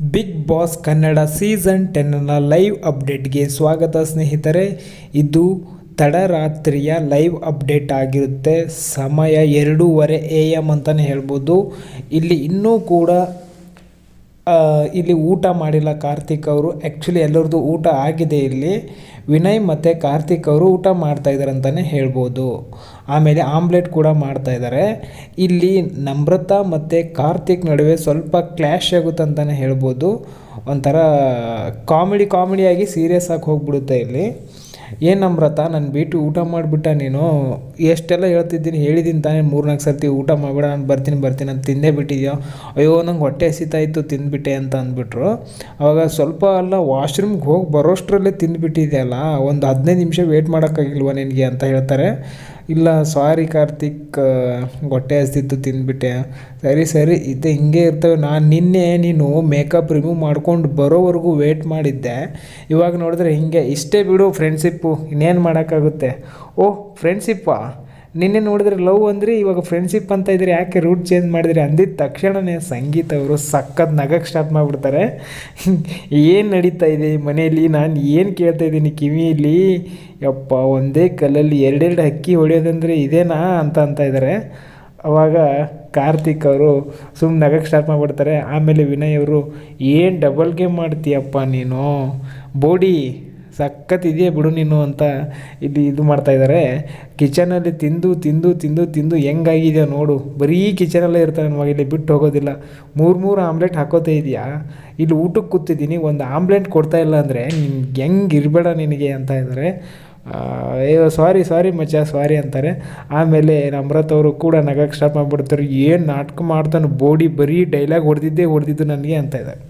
Big Boss Kannada season ಟೆನ್ನ live ಅಪ್ಡೇಟ್ಗೆ ಸ್ವಾಗತ ಸ್ನೇಹಿತರೆ. ಇದು ತಡರಾತ್ರಿಯ ಲೈವ್ ಅಪ್ಡೇಟ್ ಆಗಿರುತ್ತೆ. ಸಮಯ ಎರಡೂವರೆ ಎ ಎಂ ಅಂತಲೇ ಹೇಳ್ಬೋದು. ಇಲ್ಲಿ ಇನ್ನೂ ಕೂಡ ಇಲ್ಲಿ ಊಟ ಮಾಡಿಲ್ಲ ಕಾರ್ತಿಕ್ ಅವರು. ಆ್ಯಕ್ಚುಲಿ ಎಲ್ಲರದ್ದು ಊಟ ಆಗಿದೆ ಇಲ್ಲಿ. ವಿನಯ್ ಮತ್ತು ಕಾರ್ತಿಕ್ ಅವರು ಊಟ ಮಾಡ್ತಾ ಇದ್ದಾರೆ ಅಂತಲೇ ಹೇಳ್ಬೋದು. ಆಮೇಲೆ ಆಮ್ಲೆಟ್ ಕೂಡ ಮಾಡ್ತಾ ಇದ್ದಾರೆ ಇಲ್ಲಿ ನಮ್ರತಾ ಮತ್ತು ಕಾರ್ತಿಕ್ ನಡುವೆ ಸ್ವಲ್ಪ ಕ್ಲ್ಯಾಶ್ ಆಗುತ್ತೆ ಅಂತಲೇ ಹೇಳ್ಬೋದು. ಒಂಥರ ಕಾಮಿಡಿ ಕಾಮಿಡಿಯಾಗಿ ಸೀರಿಯಸ್ ಆಗಿ ಹೋಗ್ಬಿಡುತ್ತೆ ಇಲ್ಲಿ. ಏನು ನಮ್ರತ, ನಾನು ಬಿಟ್ಟು ಊಟ ಮಾಡಿಬಿಟ್ಟ ನೀನು? ಎಷ್ಟೆಲ್ಲ ಹೇಳ್ತಿದ್ದೀನಿ ಹೇಳಿದ್ದೀನಿ ತಾನೇ ಮೂರ್ನಾಲ್ಕು ಸರ್ತಿ, ಊಟ ಮಾಡಬೇಡ, ನಾನು ಬರ್ತೀನಿ ಬರ್ತೀನಿ ಅಂತ ತಿಂದೇ ಬಿಟ್ಟಿದ್ಯೋ? ಅಯ್ಯೋ, ನಂಗೆ ಹೊಟ್ಟೆ ಹಸಿತಾಯಿತ್ತು ತಿಂದುಬಿಟ್ಟೆ ಅಂತ ಅಂದ್ಬಿಟ್ರು. ಅವಾಗ ಸ್ವಲ್ಪ ಅಲ್ಲ, ವಾಶ್ರೂಮ್ಗೆ ಹೋಗಿ ಬರೋಷ್ಟರಲ್ಲೇ ತಿಂದ್ಬಿಟ್ಟಿದೆಯಲ್ಲ, ಒಂದು ಹದಿನೈದು ನಿಮಿಷ ವೇಟ್ ಮಾಡೋಕ್ಕಾಗಿಲ್ವ ನಿನಗೆ ಅಂತ ಹೇಳ್ತಾರೆ. ಇಲ್ಲ ಸಾರಿ ಕಾರ್ತಿಕ್ ಹೊಟ್ಟೆ ಹಸ್ತಿತ್ತು, ತಿಂದ್ಬಿಟ್ಟೆ. ಸರಿ ಸರಿ ಇದು ಹಿಂಗೆ ಇರ್ತವೆ. ನಾನು ನಿನ್ನೆ ನೀನು ಮೇಕಪ್ ರಿಮೂವ್ ಮಾಡ್ಕೊಂಡು ಬರೋವರೆಗೂ ವೇಟ್ ಮಾಡಿದ್ದೆ. ಇವಾಗ ನೋಡಿದ್ರೆ ಹಿಂಗೆ. ಇಷ್ಟೇ ಬಿಡು ಫ್ರೆಂಡ್ಶಿಪ್ಪು ಇನ್ನೇನು ಮಾಡೋಕ್ಕಾಗುತ್ತೆ? ಓಹ್ ಫ್ರೆಂಡ್ಶಿಪ್ಪಾ ನಿನ್ನೆ ನೋಡಿದ್ರೆ ಲವ್ ಅಂದರೆ ಇವಾಗ ಫ್ರೆಂಡ್ಶಿಪ್ ಅಂತ ಇದ್ರೆ ಯಾಕೆ ರೂಟ್ ಚೇಂಜ್ ಮಾಡಿದ್ರಿ? ಅಂದಿದ್ದ ತಕ್ಷಣವೇ ಸಂಗೀತ ಅವರು ಸಕ್ಕತ್ ನಗಕ್ಕೆ ಸ್ಟಾರ್ಟ್ ಮಾಡಿಬಿಡ್ತಾರೆ. ಏನು ನಡೀತಾ ಇದೆ ಮನೆಯಲ್ಲಿ? ನಾನು ಏನು ಕೇಳ್ತಾ ಇದ್ದೀನಿ ಕಿವಿಯಲ್ಲಿ ಯಪ್ಪ, ಒಂದೇ ಕಲ್ಲಲ್ಲಿ ಎರಡೆರಡು ಹಕ್ಕಿ ಹೊಡೆಯೋದಂದರೆ ಇದೇನಾ ಅಂತ ಅಂತ ಇದ್ದಾರೆ ಅವಾಗ ಕಾರ್ತಿಕ್ ಅವರು ಸುಮ್ಮನೆ ನಗಕ್ಕೆ ಸ್ಟಾರ್ಟ್ ಮಾಡಿಬಿಡ್ತಾರೆ. ಆಮೇಲೆ ವಿನಯ್ ಅವರು, ಏನು ಡಬಲ್ ಗೇಮ್ ಮಾಡ್ತೀಯಪ್ಪ ನೀನು? ಬೋಡಿ ಸಖತ್ ಇದೆಯಾ ಬಿಡು ನೀನು ಅಂತ ಇಲ್ಲಿ ಇದು ಮಾಡ್ತಾ ಇದ್ದಾರೆ ಕಿಚನಲ್ಲಿ ತಿಂದು ತಿಂದು ತಿಂದು ತಿಂದು ಹೆಂಗಾಗಿದೆ ನೋಡು. ಬರೀ ಕಿಚನಲ್ಲೇ ಇರ್ತಾನೆ ನಮಗೆ ಮಗ ಇಲ್ಲಿ ಬಿಟ್ಟು ಹೋಗೋದಿಲ್ಲ. ಮೂರು ಮೂರು ಆಮ್ಲೆಟ್ ಹಾಕೋತಾ ಇದೆಯಾ? ಇಲ್ಲಿ ಊಟಕ್ಕೆ ಕೂತಿದ್ದೀನಿ, ಒಂದು ಆಮ್ಲೆಟ್ ಕೊಡ್ತಾ ಇಲ್ಲ ಅಂದರೆ ನಿಮ್ಗೆ ಹೆಂಗೆ ಇರಬೇಡ ನಿನಗೆ ಅಂತ ಇದ್ದಾರೆ ಅಯ್ಯೋ ಸಾರಿ ಸಾರಿ ಮಚ್ಚ ಸಾರಿ ಅಂತಾರೆ. ಆಮೇಲೆ ನಮ್ರತ್ ಅವರು ಕೂಡ ನಗಕ್ಕೆ ಸ್ಟಾರ್ಟ್ ಮಾಡಿಬಿಡ್ತಾರೆ. ಏನು ನಾಟಕ ಮಾಡ್ತಾನೆ ಬೋಡಿ ಬರೀ ಡೈಲಾಗ್ ಹೊಡೆದಿದ್ದೇ ಹೊಡೆದಿದ್ದು ನನಗೆ ಅಂತ ಇದ್ದಾರೆ